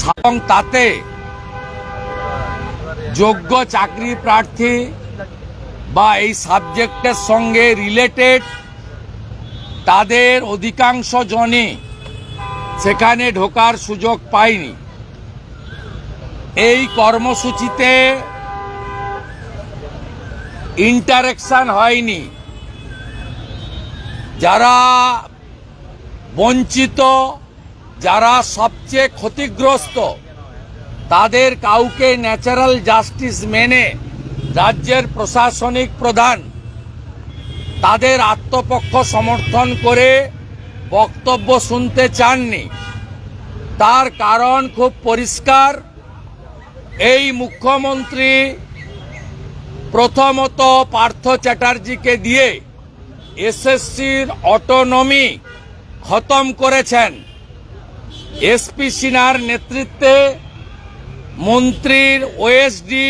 এবং তাতে যোগ্য চাকরি প্রার্থী বা এই সাবজেক্টের সঙ্গে রিলেটেড তাদের অধিকাংশ জনই সেখানে ঢোকার সুযোগ পায়নি। এই কর্মসূচিতে ইন্টারেকশন হয়নি। যারা বঞ্চিত যারা সবচেয়ে ক্ষতিগ্রস্ত, তাদের কাউকে ন্যাচারাল জাস্টিস মেনে রাজ্যের প্রশাসনিক প্রধান তাদের আত্মপক্ষ সমর্থন করে বক্তব্য শুনতে চাননি। তার কারণ খুব পরিষ্কার। এই মুখ্যমন্ত্রী প্রথমত পার্থ চ্যাটার্জিকে দিয়ে এসএসসির অটোনমি খতম করেছেন। এসপি সিনহার নেতৃত্বে মন্ত্রীর ওএসডি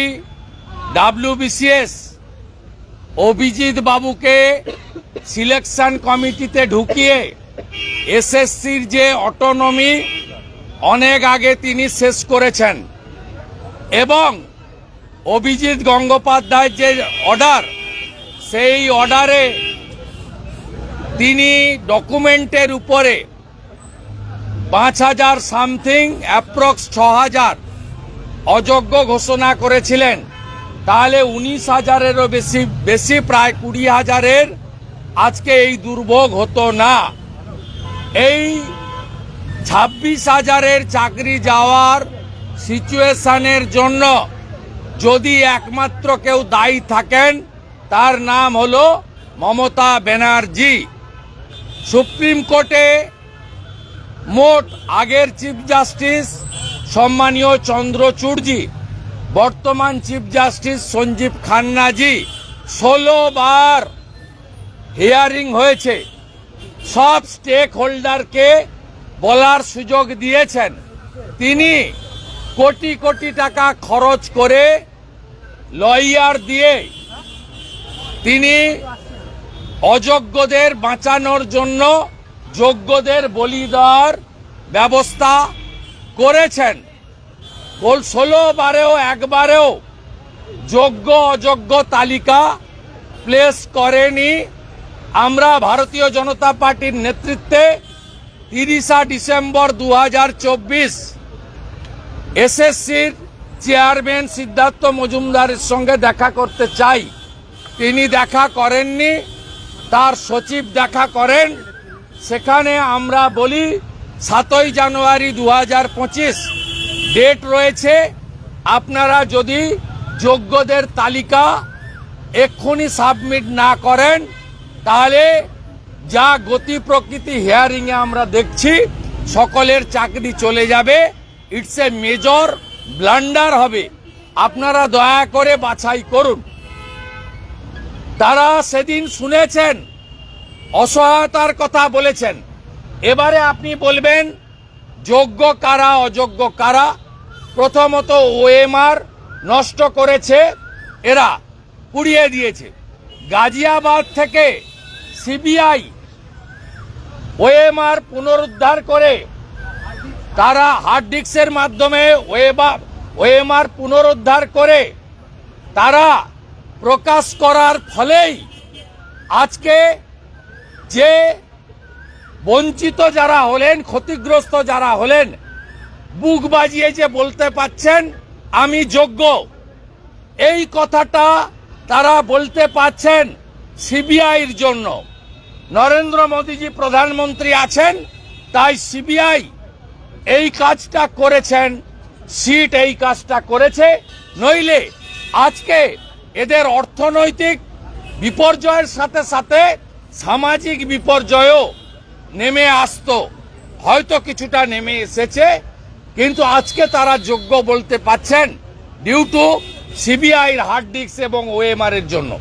ডাব্লিউবিসিএস অভিজিৎ বাবুকে সিলেকশন কমিটিতে ঢুকিয়ে এসএসসির যে অটোনমি, অনেক আগে তিনি শেষ করেছেন। এবং অভিজিৎ গঙ্গোপাধ্যায়ের যে অর্ডার, সেই অর্ডারে তিনি ডকুমেন্টের উপরে পাঁচ হাজার সামথিং অ্যাপ্রক্স ছ হাজার অযোগ্য ঘোষণা করেছিলেন। তাহলে উনিশ হাজারেরও বেশি বেশি প্রায় কুড়ি হাজারের আজকে এই দুর্ভোগ হতো না। এই ছাব্বিশ হাজারের চাকরি যাওয়ার সিচুয়েশনের জন্য যদি একমাত্র কেউ দায়ী থাকেন, তার নাম হলো মমতা ব্যানার্জি। সুপ্রিম কোর্টে মোট আগের চিফ জাস্টিস সম্মানীয় চন্দ্রচূড়জি বর্তমান চিফ জাস্টিস সঞ্জীব খান্নাজি ষোলো বার হিয়ারিং হয়েছে। সব স্টেক হোল্ডারকে বলার সুযোগ দিয়েছেন। তিনি কোটি কোটি টাকা খরচ করে লয়ার দিয়ে তিনি অযোগ্যদের বাঁচানোর জন্য যোগ্যদের বলি দেওয়ার ব্যবস্থা করেছেন। বল ষোলো বারেও একবারেও যোগ্য, অযোগ্য তালিকা প্লেস করেনি। আমরা ভারতীয় জনতা পার্টির নেতৃত্বে তিরিশা ডিসেম্বর দু হাজার চব্বিশ এসএসসির চেয়ারম্যান সিদ্ধার্থ মজুমদারের সঙ্গে দেখা করতে চাই। তিনি দেখা করেননি, তার সচিব দেখা করেন। সেখানে আমরা বলি সাতই জানুয়ারি দু হাজার পঁচিশ ডেট রয়েছে। আপনারা যদি যোগ্যদের তালিকা এক্ষুনি সাবমিট না করেন, তাহলে যা গতি প্রকৃতি হিয়ারিংয়ে আমরা দেখছি, সকলের চাকরি চলে যাবে। ইটস এ মেজর ব্লান্ডার হবে। আপনারা দয়া করে বাছাই করুন। তারা সেদিন শুনেছেন অসহায়তার কথা বলেছেন। এবারে আপনি বলবেন, যোগ্য কারা, অযোগ্য কারা? প্রথমত ওএমআর নষ্ট করেছে এরা পুড়িয়ে দিয়েছে। গাজিয়াবাদ থেকে সিবিআই ওএমআর পুনরুদ্ধার করে তারা হার্ড ডিস্কের মাধ্যমে ওএমআর পুনরুদ্ধার করে তারা প্রকাশ করার ফলেই আজকে যে বঞ্চিত যারা হলেন, ক্ষতিগ্রস্ত যারা হলেন, বুক বাজিয়ে যে বলতে পাচ্ছেন, আমি যোগ্য। এই কথাটা তারা বলতে পাচ্ছেন সিবিআইর জন্য। নরেন্দ্র মোদীজি প্রধানমন্ত্রী আছেন, তাই সিবিআই এই কাজটা করেছেন, সিট এই কাজটা করেছে। নইলে আজকে এদের অর্থনৈতিক বিপর্যয়ের সাথে সাথে সামাজিক বিপর্যয়ও নেমে আসত। হয়তো কিছুটা নেমে এসেছে, কিন্তু আজকে তারা যোগ্য বলতে পাচ্ছেন ডিউ টু সিবিআইর হার্ড ডিস্ক এবং ওএমআর এর জন্য।